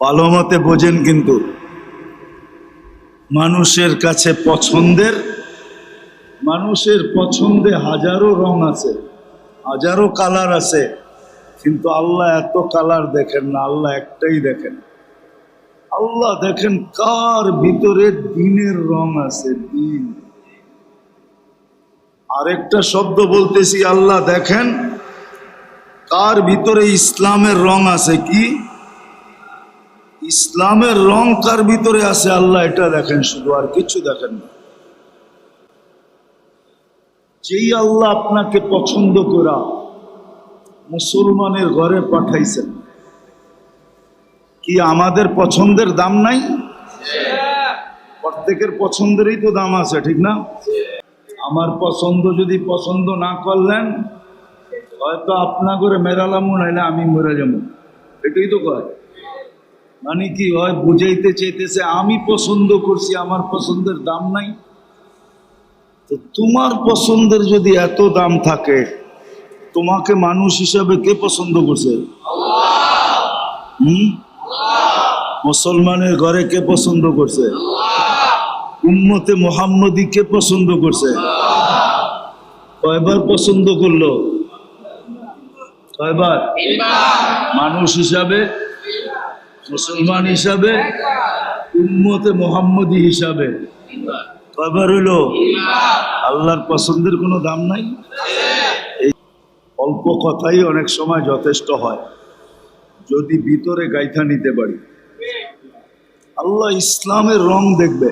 ভালো মতে বোঝেন কিন্তু। মানুষের কাছে পছন্দের, মানুষের পছন্দে হাজারো রং আছে, হাজারো কালার আছে, কিন্তু আল্লাহ এত কালার দেখেন না, আল্লাহ একটাই দেখেন। আল্লাহ দেখেন কার ভিতরে দিনের রং আছে, দিন। আরেকটা শব্দ বলতেছি, আল্লাহ দেখেন কার ভিতরে ইসলামের রং আছে কি? ইসলামের রং কার ভিতরে আছে? আল্লাহ এটা দেখেন শুধু, আর কিছু দেখেন না। যেই আল্লাহ আপনাকে পছন্দ করা, মুসলমানের ঘরে পাঠাইছেন, কি আমাদের পছন্দের দাম নাই? প্রত্যেকের পছন্দেরই তো দাম আছে, ঠিক না? আমার পছন্দ যদি পছন্দ না করলেন, হয়তো আপনা করে মেরালামও নাইলে আমি মরে যাব। এটাই তো কয়। মানে কি হয় বুঝাইতে চাইতেছে আমি পছন্দ করছি আমার পছন্দের দাম নাই। তো তোমার পছন্দের যদি এত দাম থাকে তোমাকে মানুষ হিসাবে কে পছন্দ করছে? হুম? মুসলমানের ঘরে কে পছন্দ করছে? উম্মতে মোহাম্মদী কে পছন্দ করছে? কয়বার পছন্দ করল? কয়বার? মানুষ হিসাবে? মুসলমান হিসাবে, উম্মতে মোহাম্মদী হিসাবে। কয়বার হইল? আল্লাহর পছন্দের কোনো দাম নাই? এই অল্প কথাই অনেক সময় যথেষ্ট হয়। যদি ভিতরে গাইথা নিতে পারি। আল্লাহ ইসলামের রং দেখবে।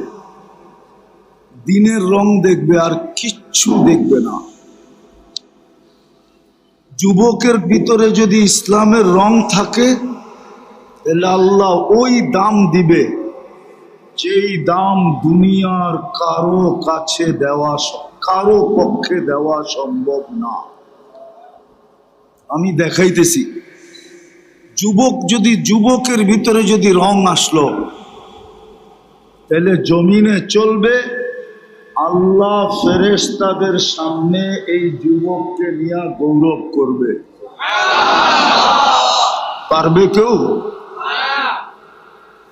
দিনের রং দেখবে আর কিচ্ছু দেখবে না। যুবকের ভিতরে যদি ইসলামের রং থাকে তাহলে আল্লাহ ওই দাম দিবে যেই দাম দুনিয়ার কারও কাছে দেওয়া কারও পক্ষে দেওয়া সম্ভব না। আমি দেখাইতেছি, যুবক যদি, যুবকের ভিতরে যদি রং আসলো, তাহলে জমিনে চলবে, আল্লাহ ফেরেশতাদের সামনে এই যুবককে নিয়ে গৌরব করবে। পারবে কেউ?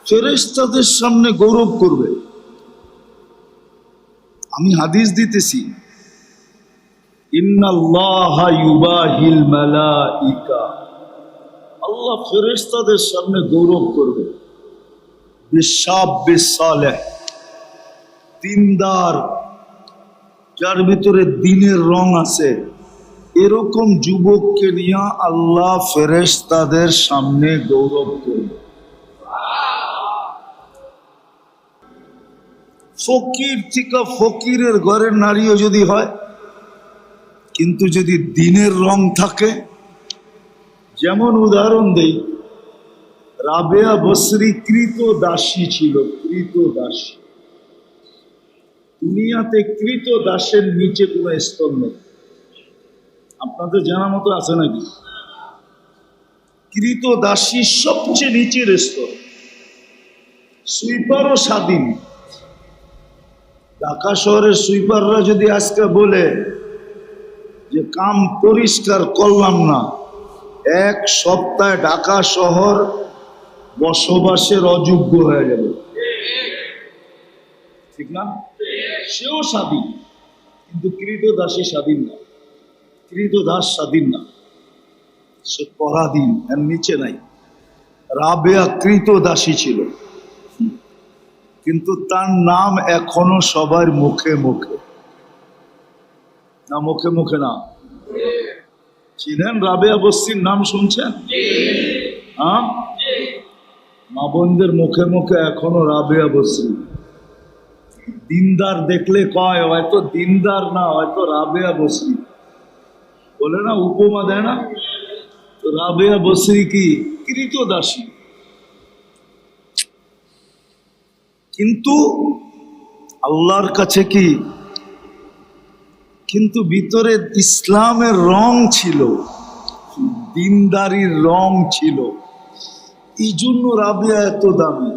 ফেরেশতাদের সামনে গৌরব করবে। আমি হাদিস দিতেছি আল্লাহ ফেরেশতাদের সামনে গৌরব করবে। দিনদার, যার ভিতরে দিনের রং আছে, এরকম যুবককে নিয়ে আল্লাহ ফেরেশতাদের সামনে গৌরব করবে। ফকির থেকে ফকিরের ঘরের নারীও যদি হয়, কিন্তু যদি দিনের রং থাকে, যেমন উদাহরণ দেই, রাবেয়া বসরি কৃত দাসী ছিল, কৃত দাসী। দুনিয়াতে কৃত দাসের নিচে কোনো স্তর নেই। আপনাদের জানা মতো আছে নাকি? কৃত দাসী সবচেয়ে নিচের স্তর। সুইপারও স্বাধীন। ঢাকা শহরের সুইপাররা যদি আজকে বলে যে, কাম পরিষ্কার করলাম না। এক সপ্তাহে ঢাকা শহর বসবাসের অযোগ্য হয়ে যাবে। ঠিক না? সেও স্বাধীন, কিন্তু কৃত দাসী স্বাধীন না। কৃত দাস স্বাধীন না। সে পরাধীন, এর নিচে নাই। রাবেয়া কৃত দাসী ছিল। কিন্তু তার নাম এখনও সবার মুখে মুখে। না, মুখে মুখে না। চিনেন রাবেয়া বস্তির নাম শুনছেন? হ্যাঁ? মা বোনদের মুখে মুখে এখনও রাবেয়া বস্তি দিনদার দেখলে কয়, হয়তো দিনদার না, হয়তো রাবেয়া বসরি বলে না, উপমা দেয় না? তো রাবেয়া বসরি কি? কৃত দাসী কিন্তু আল্লাহর কাছে কি? কিন্তু ভিতরে ইসলামের রং ছিল, দিনদারির রং ছিল। এই জন্য রাবেয়া এত দামি।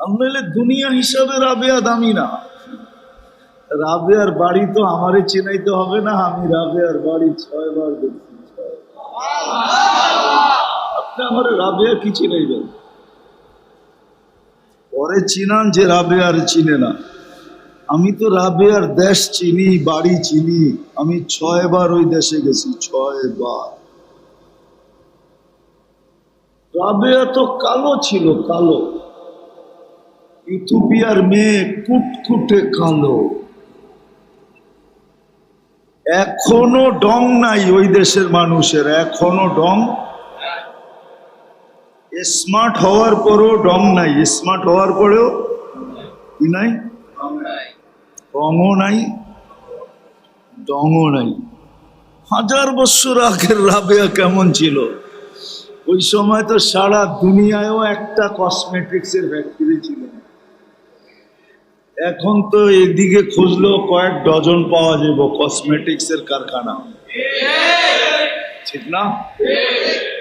আমরা দুনিয়া হিসাবে রাবেয়া দামি না। রাবেয়ার বাড়ি তো আমারে চেনাইতে হবে না, আমি রাবেয়ার বাড়ি ছয় বার দেখছি। আপনি আমার রাবেয়া কি চিনাইবেন? পরে চিনান যে রাবেয়ার চিনে না। আমি তো রাবেয়ার দেশ চিনি, বাড়ি চিনি। আমি ছয় বার ওই দেশে গেছি ছয় বার রাবেয়া তো কালো ছিল, কালো। ইথুপিয়ার মেয়ে কুটকুটে কালো। এখনও ডং নাই ওই দেশের মানুষের, এখনও ডং স্মার্ট হওয়ার পরেও ডং নাই। স্মার্ট হওয়ার পরেও কি নাই? রঙও নাই ডংও নাই। হাজার বছর আগের রাবেয়া কেমন ছিল? ওই সময় তো সারা দুনিয়ায়ও একটা কসমেটিক্সের ফ্যাক্টরি ছিল। এখন তো এদিকে খুঁজলেও কয়েক ডজন পাওয়া যাব কসমেটিক্সের কারখানা। ঠিক না?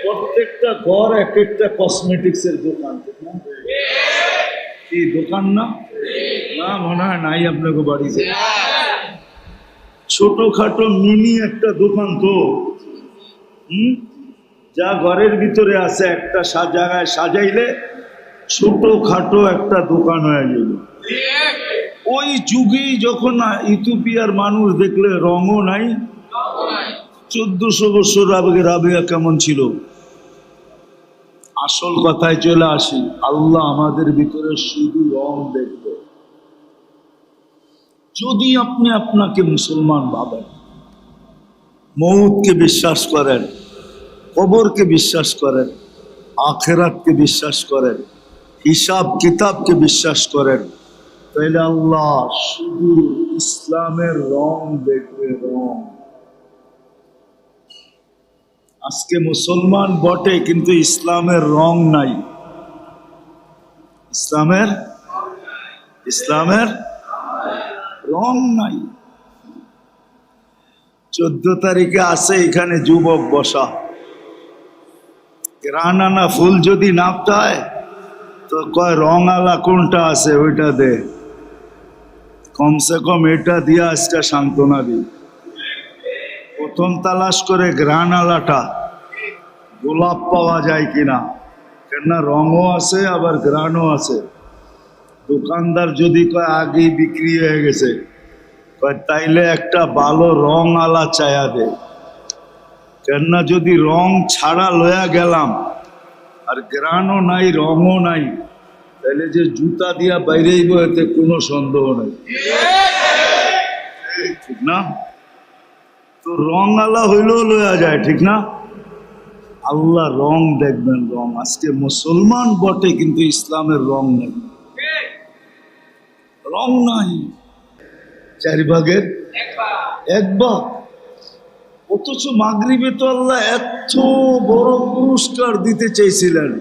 প্রত্যেকটা ঘর এক একটা কসমেটিক্সের দোকান, ঠিক না? কি দোকান না? না, মনে হয় নাই আপনাকে বাড়িতে। ছোটখাটো মিনি একটা দোকান তো। হুম? যা ঘরের ভিতরে আছে একটা জায়গায় সাজাইলে ছোটখাটো একটা দোকান হয়ে যাবে। ওই যুগেই যখন ইথিওপিয়ার মানুষ দেখলে রঙও নাই চোদ্দশো বছর আগে রাবেয়া কেমন ছিল? আসল কথায় চলে আসি, আল্লাহ আমাদের ভিতরে শুধু রং দেখবে। যদি আপনি আপনাকে মুসলমান ভাবেন, মৌতকে বিশ্বাস করেন, কবরকে বিশ্বাস করেন, আখেরাতকে বিশ্বাস করেন, হিসাব কিতাবকে বিশ্বাস করেন তাহলে আল্লাহ শুধু ইসলামের রং দেখবে রং। আজকে মুসলমান বটে, কিন্তু ইসলামের রং নাই। ইসলামের ইসলামের রং নাই। চোদ্দ তারিখে আছে এখানে যুবক বসা। রানানা ফুল যদি নাপতে হয় তো কয় রং আলা কোনটা আছে ওইটা দে। কমসে কম এটা দিয়ে আজকে সান্ত্বনা দিই। প্রথম তালাশ করে গ্রান আলাটা গোলাপ পাওয়া যায় কিনা? কেননা রঙও আছে, আবার গ্রানও আছে। দোকানদার যদি কয়, আগেই বিক্রি হয়ে গেছে। তাইলে একটা ভালো রং আলা চায়া দে। কেননা যদি রং ছাড়া লয়া গেলাম, আর গ্রানও নাই, রঙও নাই তাহলে যে জুতা দিয়া বাইরেইব, এতে কোনো সন্দেহ নাই। ঠিক না? তো রং আলা হইলেও লয়া যায়, ঠিক না? আল্লাহ রং দেখবেন রং। আজকে মুসলমান বটে, কিন্তু ইসলামের রং নেই। রং নাই। চার ভাগের? এক ভাগ। অথচ মাগরিবে তো আল্লাহ এত বড় পুরস্কার দিতে চাইছিলেন।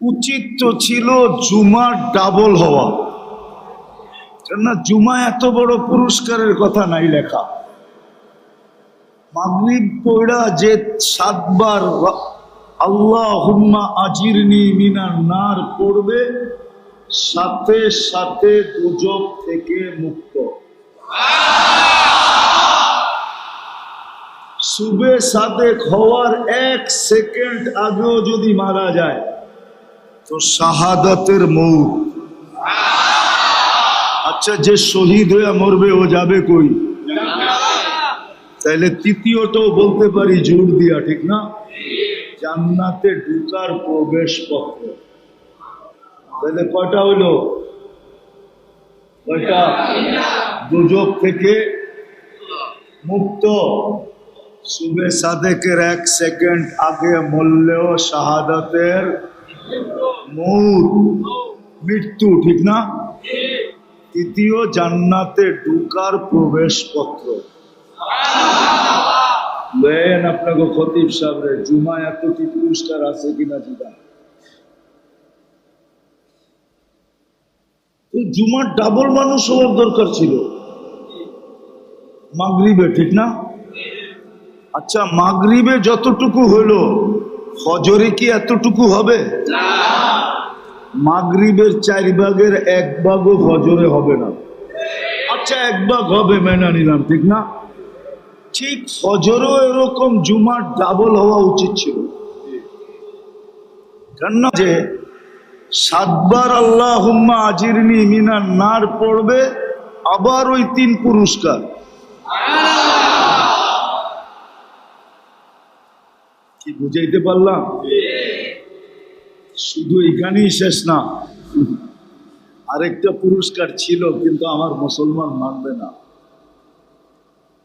উচিত তো ছিল জুমার ডাবল হওয়া। কেননা জুমা এত বড় পুরস্কারের কথা নাই লেখা। মাগরিব পড়া যে সাতবার আল্লাহ হুম্মা আজিরনি মিনার নার পড়বে, সাথে সাথে দুজক থেকে মুক্ত। সুবে সাদেক হওয়ার এক সেকেন্ড আগেও যদি মারা যায়, তো শাহাদাতের মৌত। আচ্ছা যে শহীদ হয়ে মরবে, ও যাবে কই? তাইলে তৃতীয়টাও বলতে পারি, জোর দিয়া, ঠিক না? জান্নাতে ঢুকার প্রবেশ পত্র তাহলে কয়টা হইল? কয়টা? দুজক থেকে মুক্ত। সুবে সাদেকের এক সেকেন্ড আগে মরলেও শাহাদাতের মৌত মৃত্যু, ঠিক না? তৃতীয় জান্নাতে ঢুকার প্রবেশ পত্র দেন আপনাকে খতিব সাহেবরে জুমা এত কি পুরস্কার আছে কিনা জিদা জুমার ডাবল মানুষ হওয়ার দরকার ছিল। মাগরিবে, ঠিক না? আচ্ছা মাগরিবে যতটুকু হলো হজরে কি এতটুকু হবে? মাগরিবের চার ভাগের এক ভাগও ফজরে হবে না। আচ্ছা এক ভাগ হবে মেনে নিলাম, ঠিক না? ঠিক ফজরও এরকম জুমার ডাবল হওয়া উচিত ছিল। কেন যে সাতবার আল্লাহ হুম্মা আজিরনি মিনার নার পড়বে, আবার ওই তিন পুরস্কার। কি বুঝাইতে পারলাম? শুধু এখানেই শেষ না। আরেকটা পুরস্কার ছিল, কিন্তু আমার মুসলমান মানবে না।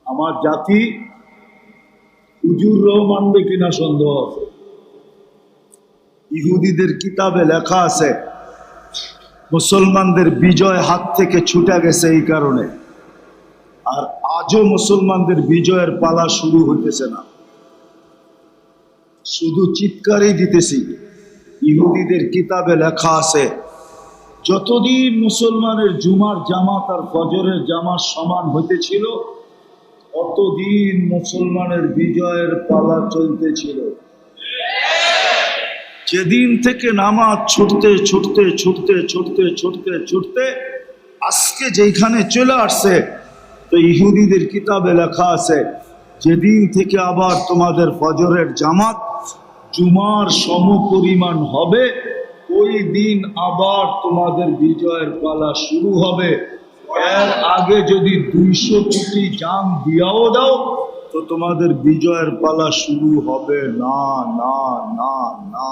আমার জাতি হুজুররাও মানবে কিনা সন্দেহ আছে। ইহুদিদের কিতাবে লেখা আছে, মুসলমানদের বিজয় হাত থেকে ছুটে গেছে এই কারণে। আর আজও মুসলমানদের বিজয়ের পালা শুরু হইতেছে না। শুধু চিৎকারই দিতেছি। ইহুদিদের কিতাবে লেখা আছে, যতদিন মুসলমানের জুমার জামাত আর ফজরের জামার সমান হইতেছিল, অতদিন মুসলমানের বিজয়ের পালা চলতেছিল। যেদিন থেকে নামাজ ছুটতে ছুটতে ছুটতে ছুটতে ছুটতে ছুটতে আজকে যেখানে চলে আসছে, তো ইহুদিদের কিতাবে লেখা আছে, যেদিন থেকে আবার তোমাদের ফজরের জামাত জুমার সম পরিমাণ হবে, ওই দিন আবার তোমাদের বিজয়ের পালা শুরু হবে। এর আগে যদি দুইশো কোটি জাম দিয়াও দাও, তো তোমাদের বিজয়ের পালা শুরু হবে। না না না না।